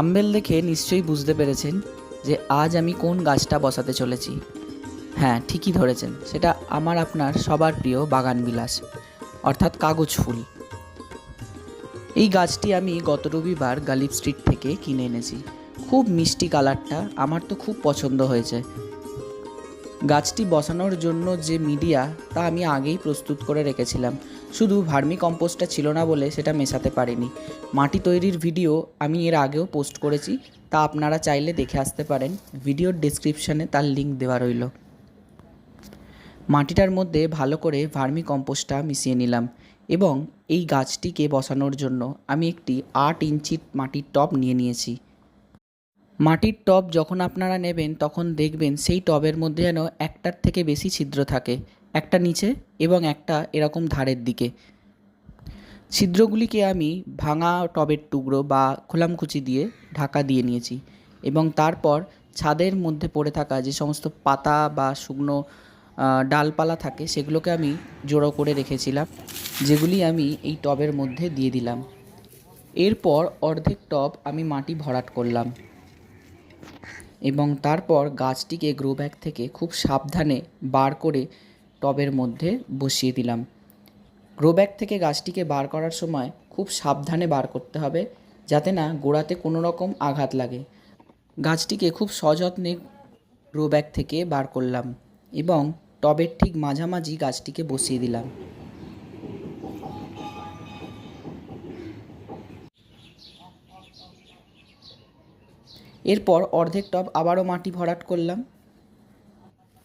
Thumbnail দেখে নিশ্চয়ই বুঝতে পেরেছেন যে আজ আমি কোন গাছটা বসাতে চলেছি। হ্যাঁ ঠিকই ধরেছেন, সেটা আমার আপনার সবার প্রিয় বাগান বিলাস, অর্থাৎ কাগজ ফুল। এই গাছটি আমি গত রবিবার গালিব স্ট্রিট থেকে কিনে এনেছি। খুব মিষ্টি কালারটা আমার তো খুব পছন্দ হয়েছে। গাছটি বসানোর জন্য যে মিডিয়া, তা আমি আগেই প্রস্তুত করে রেখেছিলাম। শুধু ভার্মি কম্পোস্টটা ছিল না বলে সেটা মেশাতে পারিনি। মাটি তৈরির ভিডিও আমি এর আগেও পোস্ট করেছি, তা আপনারা চাইলে দেখে আসতে পারেন। ভিডিওর ডেসক্রিপশানে তার লিঙ্ক দেওয়া রইল। মাটিটার মধ্যে ভালো করে ভার্মি কম্পোস্টটা মিশিয়ে নিলাম এবং এই গাছটিকে বসানোর জন্য আমি একটি আট ইঞ্চি মাটির টব নিয়ে নিয়েছি। মাটির টব যখন আপনারা নেবেন, তখন দেখবেন সেই টবের মধ্যে যেন একটার থেকে বেশি ছিদ্র থাকে। একটা নিচে এবং একটা এরকম ধারের দিকে। ছিদ্রগুলিকে আমি ভাঙা টবের টুকরো বা খোলামকুচি দিয়ে ঢাকা দিয়ে নিয়েছি এবং তারপর ছাদের মধ্যে পড়ে থাকা যে সমস্ত পাতা বা শুকনো ডালপালা থাকে, সেগুলোকে আমি জোড়ো করে রেখেছিলাম, যেগুলি আমি এই টবের মধ্যে দিয়ে দিলাম। এরপর অর্ধেক টব আমি মাটি ভরাট করলাম। এবং তারপর গাছটিকে গ্রো ব্যাগ থেকে খুব সাবধানে বার করে টবের মধ্যে বসিয়ে দিলাম। গ্রো ব্যাগ থেকে গাছটিকে বার করার সময় খুব সাবধানে বার করতে হবে যাতে না গোড়াতে কোনো রকম আঘাত লাগে। গাছটিকে খুব সযত্নে গ্রো ব্যাগ থেকে বার করলাম এবং টবের ঠিক মাঝামাঝি গাছটিকে বসিয়ে দিলাম। এরপর অর্ধেক টব আবারও মাটি ভরাট করলাম।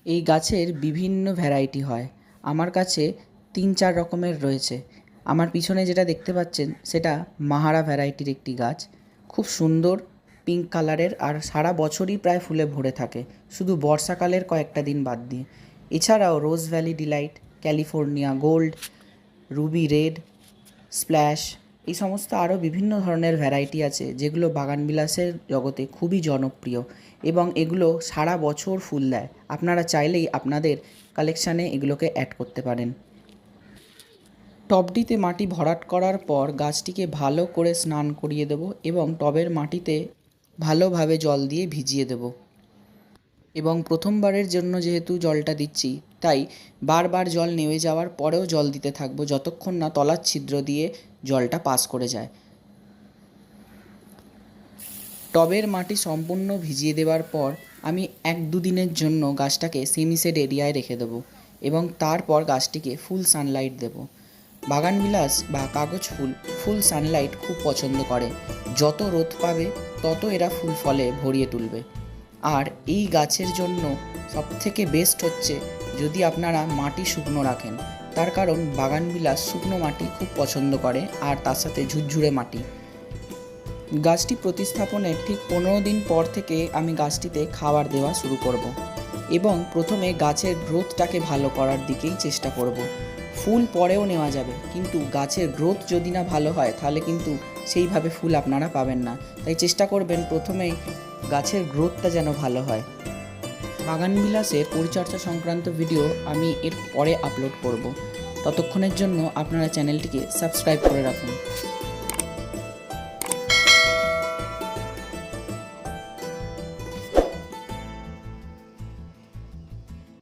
এই গাছের বিভিন্ন ভ্যারাইটি হয়। আমার কাছে তিন চার রকমের রয়েছে। আমার পিছনে যেটা দেখতে পাচ্ছেন, সেটা মাহারা ভ্যারাইটির একটি গাছ। খুব সুন্দর, পিঙ্ক কালারের আর সারা বছরই প্রায় ফুলে ভরে থাকে। শুধু বর্ষাকালের কয়েকটা দিন বাদ দিয়ে। এছাড়াও rose valley delight, California gold, ruby red, splash এই সমস্ত আরও বিভিন্ন ধরনের ভ্যারাইটি আছে, যেগুলো বাগানবিলাসের জগতে খুবই জনপ্রিয় এবং এগুলো সারা বছর ফুল দেয়। আপনারা চাইলেই আপনাদের কালেকশানে এগুলোকে অ্যাড করতে পারেন। টবটিতে মাটি ভরাট করার পর গাছটিকে ভালো করে স্নান করিয়ে দেব এবং টবের মাটিতে ভালোভাবে জল দিয়ে ভিজিয়ে দেব। এবং প্রথমবারের জন্য যেহেতু জলটা দিচ্ছি, তাই বারবার জল নেমে যাওয়ার পরেও জল দিতে থাকব, যতক্ষণ না তলার ছিদ্র দিয়ে জলটা পাস করে যায়। টবের মাটি সম্পূর্ণ ভিজিয়ে দেওয়ার পর আমি এক দুদিনের জন্য গাছটাকে সেমিসেড এরিয়ায় রেখে দেবো এবং তারপর গাছটিকে ফুল সানলাইট দেবো। বাগানবিলাস বা কাগজ ফুল ফুল সানলাইট খুব পছন্দ করে। যত রোদ পাবে, তত এরা ফুল ফলে ভরিয়ে তুলবে। আর এই গাছের জন্য সবথেকে বেস্ট হচ্ছে যদি আপনারা মাটি শুকনো রাখেন। তার কারণ বাগানবিলাস শুকনো মাটি খুব পছন্দ করে, আর তার সাথে ঝুরঝুরে মাটি গাছটি প্রতিস্থাপনের ঠিক পনেরো দিন পর থেকে আমি গাছটিতে খাবার দেওয়া শুরু করব। এবং প্রথমে গাছের গ্রোথটাকে ভালো করার দিকেই চেষ্টা করব। ফুল পরেও নেওয়া যাবে, কিন্তু গাছের গ্রোথ যদি না ভালো হয়, তাহলে কিন্তু সেইভাবে ফুল আপনারা পাবেন না তাই চেষ্টা করবেন প্রথমেই গাছের গ্রোথটা যেন ভালো হয় বাগানবিলাসের পরিচর্যা সংক্রান্ত ভিডিও আমি এর পরে আপলোড করব। ততক্ষণের জন্য আপনারা চ্যানেলটিকে সাবস্ক্রাইব করে রাখুন।